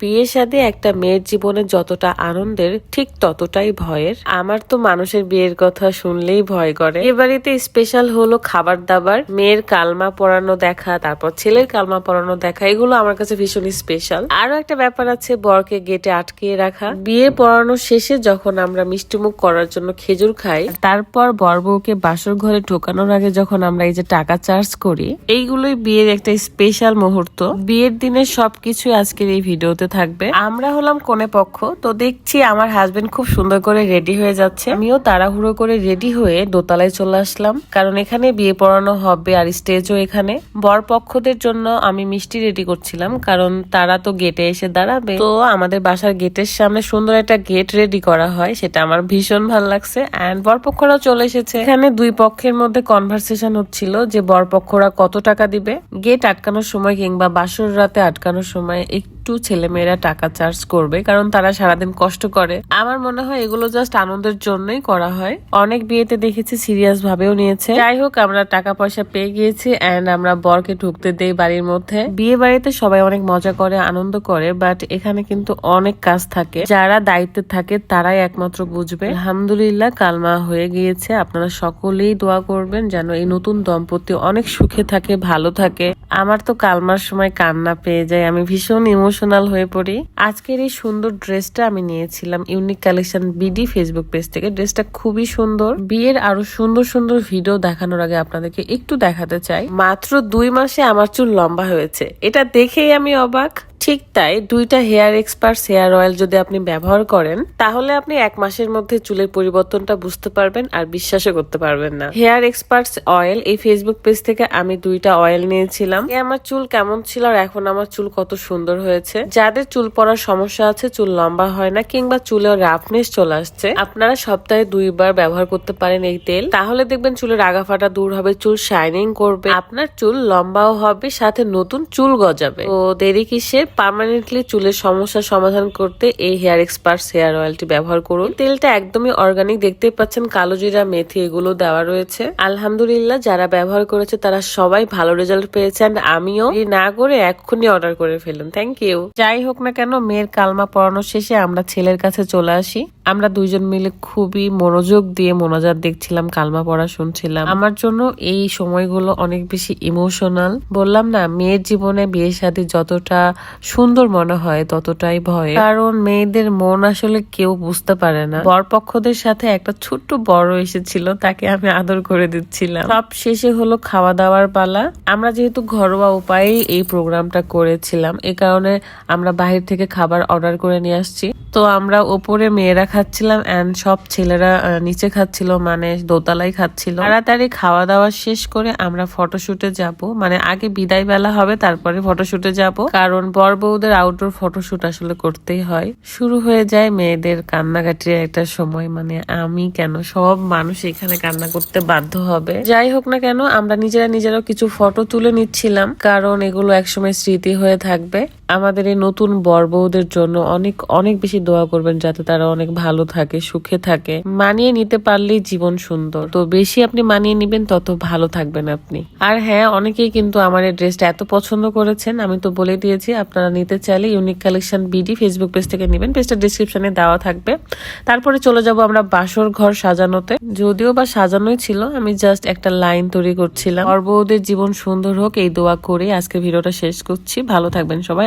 বিয়ে শাদী একটা মেয়ের জীবনে যতটা আনন্দের, ঠিক ততটাই ভয়ের। আমার তো মানুষের বিয়ের কথা শুনলেই ভয় করে। এ বাড়িতে স্পেশাল হলো খাবার দাবার মেয়ের কালমা পড়ানো দেখা, তারপর ছেলের কালমা পড়ানো দেখা, এগুলো আমার কাছে ভীষণ স্পেশাল আরও একটা ব্যাপার আছে, বরকে গেটে আটকিয়ে রাখা। বিয়ে পড়ানো শেষে যখন আমরা মিষ্টিমুখ করার জন্য খেজুর খাই, তারপর বর বউকে বাসর ঘরে ঢোকানোর আগে যখন আমরা এই যে টাকা চার্জ করি, এইগুলোই বিয়ের একটা স্পেশাল মুহূর্ত। বিয়ের দিনের সবকিছু আজকের এই ভিডিওতে থাকবে। আমরা হলাম কোনে পক্ষ, তো দেখছি আমার হাজবেন্ড খুব সুন্দর করে রেডি হয়ে যাচ্ছে। আমিও তাড়াহুড়ো করে রেডি হয়ে দোতলায় চলে আসলাম, কারণ এখানে বিয়ে পড়ানো হবে আর স্টেজও এখানে। বর পক্ষদের জন্য আমি মিষ্টি রেডি করছিলাম, কারণ তারা তো গেটে এসে দাঁড়াবে। তো আমাদের বাসার গেটের সামনে সুন্দর একটা গেট রেডি করা হয়, সেটা আমার ভীষণ ভালো লাগছে। অ্যান্ড বরপক্ষরাও চলে এসেছে। এখানে দুই পক্ষের মধ্যে কনভারসেশন হচ্ছিল যে বরপক্ষরা কত টাকা দিবে। গেট আটকানোর সময় কিংবা বাসর রাতে আটকানোর সময় একটু ছেলেমেয়েরা টাকা চার্জ করবে, কারণ তারা সারাদিন কষ্ট করে। আমার মনে হয় এগুলো জাস্ট আনন্দের জন্যই করা হয়। অনেক বিয়েতে দেখেছি সিরিয়াস ভাবেও নিয়েছে। যাই হোক, আমরা টাকা পয়সা পেয়ে গিয়েছি এন্ড আমরা বরকে ঢুকতে দেই বাড়ির মধ্যে। বিয়ে বাড়িতে সবাই অনেক মজা করে, আনন্দ করে বাট এখানে কিন্তু অনেক কাজ থাকে। যারা দায়িত্বে থাকে, তারাই একমাত্র বুঝবে। আলহামদুলিল্লাহ কালমা হয়ে গিয়েছে। আপনারা সকলেই দোয়া করবেন যেন এই নতুন দম্পতি অনেক সুখে থাকে, ভালো থাকে। আমার তো কালমার সময় কান্না পেয়ে যায়। আমি ভীষণ ইমোশনাল হয়ে পড়ি। আজকের এই সুন্দর ড্রেসটা আমি নিয়েছিলাম unique collection BD Facebook page থেকে। ড্রেসটা খুবই সুন্দর। বিয়ের আরও সুন্দর সুন্দর ভিডিও দেখানোর আগে আপনাদেরকে একটু দেখাতে চাই। মাত্র দুই মাসে আমার চুল লম্বা হয়েছে। এটা দেখেই আমি অবাক। ঠিক তাই দুইটা হেয়ার এক্সপার্টস হেয়ার অয়েল যদি আপনি ব্যবহার করেন, তাহলে আপনি এক মাসের মধ্যে চুলের পরিবর্তনটা বুঝতে পারবেন আর বিশ্বাসও করতে পারবেন না। হেয়ার এক্সপার্টস অয়েল, এই ফেসবুক পেজ থেকে আমি দুইটা অয়েল নিয়েছিলাম। আমার চুল কেমন ছিল আর এখন আমার চুল কত সুন্দর হয়েছে? যাদের চুল পড়ার সমস্যা আছে, চুল লম্বা হয় না কিংবা চুলেও রাফনেস চলে আসছে, আপনারা সপ্তাহে দুইবার ব্যবহার করতে পারেন এই তেল। তাহলে দেখবেন চুলের আগা ফাটা দূর হবে, চুল শাইনিং করবে। আপনার চুল লম্বাও হবে, সাথে নতুন চুল গজাবে। তো দেরি কিসে পার্মানেন্টলি চুলের সমস্যা সমাধান করতে এই হেয়ার এক্সপার্টস হেয়ার অয়েলটি ব্যবহার করুন। তেলটা একদমই অর্গানিক দেখতেই পাচ্ছেন, কালো জিরা, মেথি এগুলো দেওয়া রয়েছে। আলহামদুলিল্লাহ, যারা ব্যবহার করেছে তারা সবাই ভালো রেজাল্ট পেয়েছেন আমিও না করে এক্ষুনি অর্ডার করে ফেলুন। থ্যাংক ইউ যাই হোক না কেন, মেয়ের কালমা পড়ানো শেষে আমরা ছেলের কাছে চলে আসি। আমরা দুইজন মিলে খুবই মনোযোগ দিয়ে মোনাজাত দেখছিলাম, কালমা পড়া শুনছিলাম। আমার জন্য এই সময়গুলো অনেক বেশি ইমোশনাল বললাম না, মেয়ের জীবনে বিয়ে শাদী যতটা সুন্দর মনে হয় ততটাই ভয়। কারণ মেয়েদের মন আসলে কেউ বুঝতে পারে না। বরপক্ষদের সাথে একটা ছোট্ট বড় এসেছিল, তাকে আমি আদর করে দিচ্ছিলাম। সব শেষে হলো খাওয়া দাওয়ার পালা। আমরা যেহেতু ঘরোয়া উপায়ে এই প্রোগ্রামটা করেছিলাম, এ কারণে আমরা বাহির থেকে খাবার অর্ডার করে নিয়ে আসছি। তো আমরা ওপরে মেয়েরা খাচ্ছিলাম এন্ড সব ছেলেরা নিচে খাচ্ছিল মানে দোতলায় খাচ্ছিল। তাড়াতাড়ি খাওয়া দাওয়া শেষ করে আমরা ফটোশুটে যাব। মানে আগে বিদায় বেলা হবে, তারপরে ফটোশুটে যাব। কারণ বর বউদের আউটডোর ফটোশুট আসলে করতেই হয়। শুরু হয়ে যায় মেয়েদের কান্নাকাটির একটা সময় মানে আমি কেন? সব মানুষ এখানে কান্না করতে বাধ্য হবে। যাই হোক না কেন, আমরা নিজেরা নিজেরাও কিছু ফটো তুলে নিচ্ছিলাম, কারণ এগুলো একসময় স্মৃতি হয়ে থাকবে। আমাদের এই নতুন বর বউদের জন্য অনেক অনেক বেশি দোয়া করবেন যাতে তারা অনেক ভালো থাকে, সুখে থাকে। মানিয়ে নিতে পারলেই জীবন সুন্দর। তো বেশি আপনি মানিয়ে নিবেন, তত ভালো থাকবেন আপনি। আর হ্যাঁ অনেকেই কিন্তু আমার এই ড্রেসটা এত পছন্দ করেছেন, আমি তো বলে দিয়েছি, আপনারা নিতে চাইলে unique collection BD Facebook page থেকে নেবেন। পেজটা ডিসক্রিপশনে দেওয়া থাকবে। তারপরে চলে যাব আমরা বাসর ঘর সাজানোতে। যদিও বা সাজানোই ছিল, আমি জাস্ট একটা লাইন তৈরি করছিলাম। বর বউদের জীবন সুন্দর হোক, এই দোয়া করে আজকে ভিডিওটা শেষ করছি। ভালো থাকবেন সবাই।